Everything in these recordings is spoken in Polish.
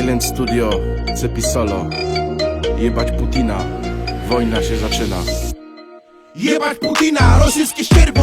Island Studio, Cepisolo Jebać Putina, wojna się zaczyna. Jebać Putina, rosyjskie ścierwo,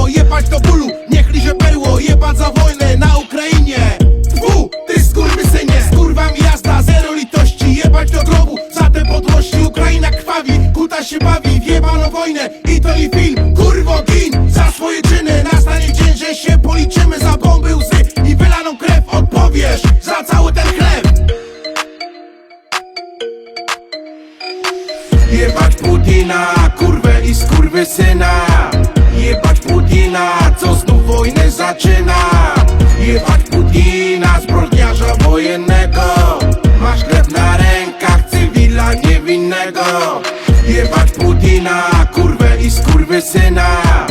Jebać Putina, kurwę i skurwysyna Jebać Putina, co znów wojnę zaczyna. Jebać Putina, zbrodniarza wojennego. Masz chleb na rękach, cywila niewinnego. Jebać Putina, kurwę i skurwysyna Jebać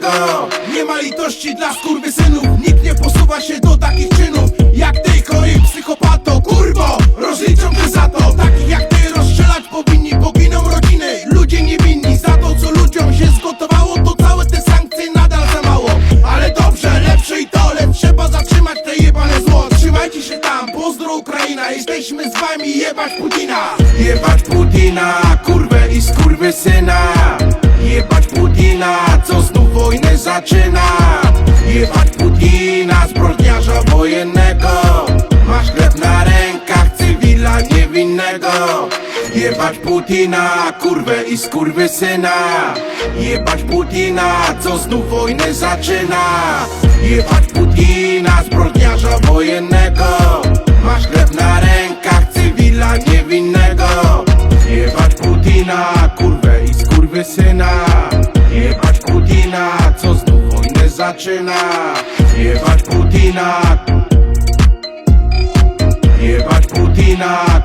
niewinnego Nie ma litości dla skurwysynów. Nikt nie posuwa się do takich czynów Jak ty, kroi psychopato Kurwo, rozliczą cię za to. Takich jak ty rozstrzelać powinni Poginą rodziny, ludzie niewinni. Za to co ludziom się zgotowało To całe te sankcje nadal za mało. Ale dobrze, lepsze i to trzeba zatrzymać te jebane zło. Trzymajcie się tam, pozdro Ukraina. Jesteśmy z wami, jebać Putina. Jebać Putina, kurwę i skurwysyna. Jebać Putina, wojnę zaczyna. Jebać Putina, zbrodniarza wojennego. Masz chleb na rękach, cywila niewinnego. Jebać Putina, kurwę i skurwysyna Jebać Putina, co znów wojnę zaczyna. Jebać Putina, zbrodniarza wojennego. Masz chleb na rękach, cywila niewinnego. Jebać Putina, kurwę i skurwysyna Jebać Putina, co znów wojnę zaczyna. Jebać Putina. Jebać Putina